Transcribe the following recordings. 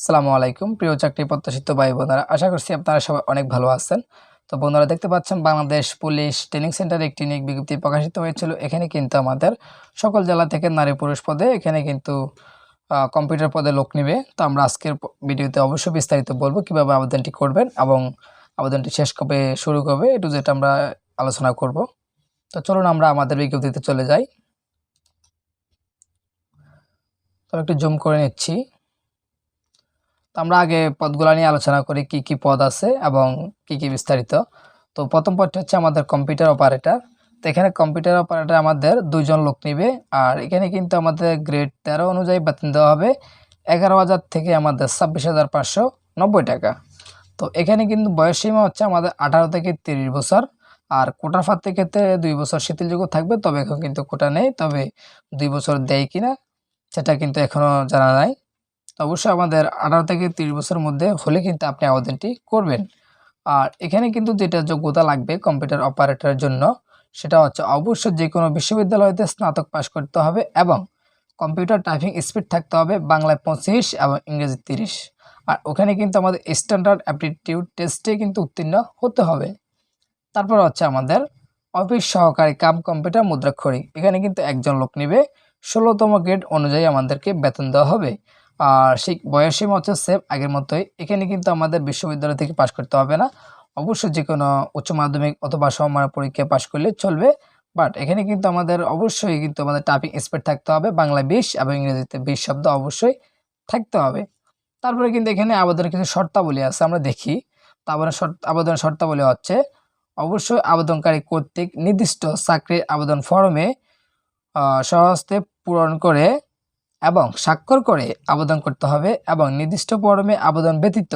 আসসালামু আলাইকুম। প্রিয় চাকরি প্রত্যাশিত ভাই বোনেরা, আশা করছি আপনারা সবাই অনেক ভালো আছেন। তো বন্ধুরা, দেখতে পাচ্ছেন বাংলাদেশ পুলিশ ট্রেনিং সেন্টারে একটি নিয়োগ বিজ্ঞপ্তি প্রকাশিত হয়েছিল। এখানে কিন্তু আমাদের সকল জেলা থেকে নারী পুরুষ পদে, এখানে কিন্তু কম্পিউটার পদে লোক নেবে। তো আমরা আজকের ভিডিওতে অবশ্যই বিস্তারিত বলব কীভাবে আবেদনটি করবেন এবং আবেদনটি শেষ কবে শুরু করবে একটু যেটা আমরা আলোচনা করব। তো চলুন আমরা আমাদের বিজ্ঞপ্তিতে চলে যাই। তো একটু জুম করে নিচ্ছি। আমরা আগে পদগুলো নিয়ে আলোচনা করি, কি কি পদ আছে এবং কি কি বিস্তারিত। তো প্রথম পদটি হচ্ছে আমাদের কম্পিউটার অপারেটর তো এখানে কম্পিউটার অপারেটর আমাদের দুজন লোক নিবে, আর এখানে কিন্তু আমাদের গ্রেড তেরো অনুযায়ী বেতন দেওয়া হবে এগারো হাজার থেকে আমাদের ছাব্বিশ হাজার পাঁচশো নব্বই টাকা। তো এখানে কিন্তু বয়স সীমা হচ্ছে আমাদের আঠারো থেকে তিরিশ বছর, আর কোটার প্রার্থীর ক্ষেত্রে দুই বছর শিথিলযোগ্য থাকবে, তবে এখন কিন্তু কোটা নেই, তবে দুই বছর দেয় কিনা, সেটা কিন্তু এখনও জানা নাই। তো অবশ্যই আমাদের আঠারো থেকে তিরিশ বছরের মধ্যে হলে কিন্তু আপনি আবেদনটি করবেন। আর এখানে কিন্তু যেটা যোগ্যতা লাগবে কম্পিউটার অপারেটরের জন্য, সেটা হচ্ছে অবশ্যই যে কোনো বিশ্ববিদ্যালয়তে স্নাতক পাশ করতে হবে এবং কম্পিউটার টাইপিং স্পিড থাকতে হবে বাংলায় পঁচিশ এবং ইংরেজি তিরিশ। আর ওখানে কিন্তু আমাদের স্ট্যান্ডার্ড অ্যাপটিটিউড টেস্টে কিন্তু উত্তীর্ণ হতে হবে। তারপর হচ্ছে আমাদের অফিস সহকারী কাম কম্পিউটার মুদ্রাক্ষরিক। এখানে কিন্তু একজন লোক নেবে, ষোলোতম গ্রেড অনুযায়ী আমাদেরকে বেতন দেওয়া হবে। আর সেই বয়সীমা হচ্ছে সেম আগের মতোই। এখানে কিন্তু আমাদের বিশ্ববিদ্যালয় থেকে পাশ করতে হবে না। অবশ্যই যে কোনো উচ্চ মাধ্যমিক অথবা সমমানের পরীক্ষায় পাশ করলে চলবে। বাট এখানে কিন্তু আমাদের অবশ্যই কিন্তু আমাদের টাইপিং স্পিড থাকতে হবে। বাংলা বিশ এবং ইংরেজিতে বিশ শব্দ অবশ্যই থাকতে হবে। তারপরে কিন্তু এখানে আবেদনের কিছু শর্তাবলী আছে, আমরা দেখি। তারপরে আবেদনের শর্তাবলী হচ্ছে, অবশ্যই আবেদনকারী কর্তৃক নির্দিষ্ট চাকরির আবেদন ফর্মে স্বহস্তে পূরণ করে এবং স্বাক্ষর করে আবেদন করতে হবে এবং নির্দিষ্ট ফর্মে আবেদন ব্যতীত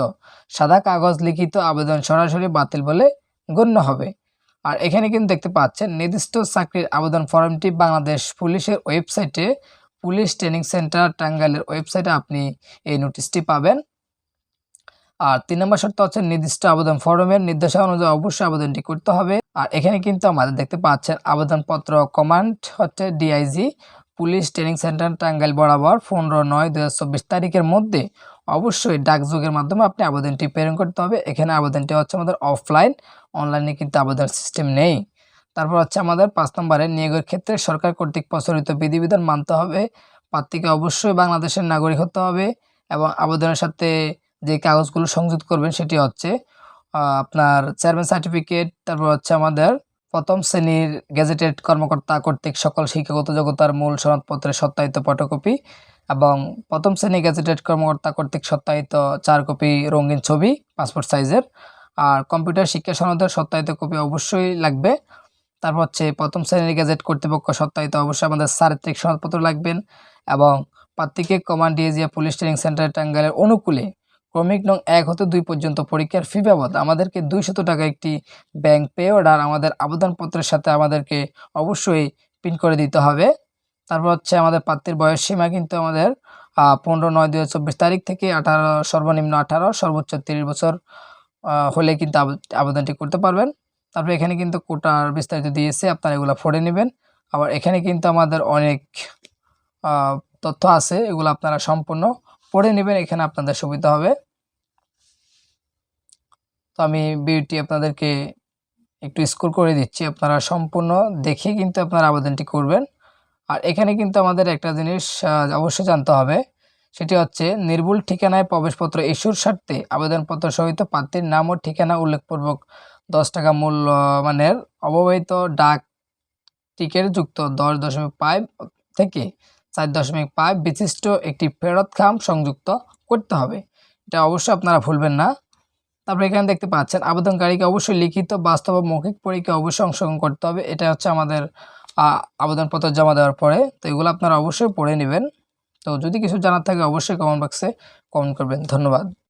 সাদা কাগজ লিখিত আবেদন সরাসরি বাতিল বলে গণ্য হবে। আর এখানে কিন্তু দেখতে পাচ্ছেন, নির্দিষ্ট চাকরির আবেদন ফর্মটি বাংলাদেশ পুলিশের ওয়েবসাইটে, পুলিশ ট্রেনিং সেন্টার টাঙ্গাইলের ওয়েবসাইটে আপনি এই নোটিশটি পাবেন। আর তিন নম্বর শর্ত হচ্ছে নির্দিষ্ট আবেদন ফর্মের নির্দেশনা অনুযায়ী অবশ্যই আবেদনটি করতে হবে। আর এখানে কিন্তু আমাদের দেখতে পাচ্ছেন, আবেদনপত্র কমান্ড হচ্ছে DIG police training centre Tangail বরাবর পনেরো নয় দু তারিখের মধ্যে অবশ্যই ডাকযোগের মাধ্যমে আপনি আবেদনটি প্রেরণ করতে হবে। এখানে আবেদনটি হচ্ছে আমাদের অফলাইন, অনলাইনে কিন্তু আবেদন সিস্টেম নেই। তারপর হচ্ছে আমাদের পাঁচ নম্বরে নিয়োগের ক্ষেত্রে সরকার কর্তৃক প্রচলিত বিধিবিধান মানতে হবে। প্রার্থীকে অবশ্যই বাংলাদেশের নাগরিক হতে হবে এবং আবেদনের সাথে যে কাগজগুলো সংযুক্ত করবেন সেটি হচ্ছে আপনার চেয়ারম্যান সার্টিফিকেট তারপর হচ্ছে আমাদের প্রথম শ্রেণির গেজেটেড কর্মকর্তা কর্তৃক সকল শিক্ষাগত যোগ্যতার মূল সনদপত্রের সত্যায়িত ফটোকপি এবং প্রথম শ্রেণি গেজেটেড কর্মকর্তা কর্তৃক সত্যায়িত চার কপি রঙিন ছবি, পাসপোর্ট সাইজের। আর কম্পিউটার শিক্ষা সনদের সত্যায়িত কপি অবশ্যই লাগবে। তারপর হচ্ছে প্রথম শ্রেণির গেজেট কর্তৃপক্ষ সত্যায়িত অবশ্যই আমাদের চারিত্রিক সনদপত্র লাগবেন এবং প্রার্থীকে কমান্ড ডিএজিয়া পুলিশ ট্রেনিং সেন্টার টাঙ্গাইলের অনুকূলে ক্রমিক নং এক হতে দুই পর্যন্ত পরীক্ষার ফি বাবদ আমাদেরকে দুইশত টাকা একটি ব্যাংক পে অর্ডার আমাদের আবেদনপত্রের সাথে আমাদেরকে অবশ্যই পিন করে দিতে হবে। তারপর হচ্ছে আমাদের প্রার্থীর বয়স সীমা কিন্তু আমাদের পনেরো নয় দু তারিখ থেকে আঠারো, সর্বনিম্ন আঠারো, সর্বোচ্চ তিরিশ বছর হলে কিন্তু আবে- আবেদনটি করতে পারবেন। তারপর এখানে কিন্তু কোটার বিস্তারিত দিয়েছে, আপনারা এগুলো পড়ে নেবেন। আবার এখানে কিন্তু আমাদের অনেক তথ্য আছে, এগুলো আপনারা সম্পূর্ণ পড়ে নেবেন, এখানে আপনাদের সুবিধা হবে। তো আমি বিউটি আপনাদেরকে একটু স্কোর করে দিচ্ছি, আপনারা সম্পূর্ণ দেখে কিন্তু আপনারা আবেদনটি করবেন। আর এখানে কিন্তু আমাদের একটা জিনিস অবশ্যই জানতে হবে, সেটি হচ্ছে নির্ভুল ঠিকানায় প্রবেশপত্র ইস্যুর স্বার্থে আবেদনপত্র সহিত প্রার্থীর নাম ও ঠিকানা উল্লেখপূর্বক দশ টাকা মূল্য মানের অববাহিত ডাক টিকেট যুক্ত দশ দশমিক পাঁচ থেকে চার দশমিক পাঁচ বিশিষ্ট একটি ফেরত খাম সংযুক্ত করতে হবে। এটা অবশ্যই আপনারা ভুলবেন না। তারপরে এখানে দেখতে পাচ্ছেন, আবেদনকারীকে অবশ্যই লিখিত, বাস্তব মৌখিক পরীক্ষা অবশ্যই অংশগ্রহণ করতে হবে। এটা হচ্ছে আমাদের আবেদনপত্র জমা দেওয়ার পরে। তো এগুলো আপনারা অবশ্যই পড়ে নেবেন। তো যদি কিছু জানার থাকে অবশ্যই কমেন্ট বক্সে কমেন্ট করবেন। ধন্যবাদ।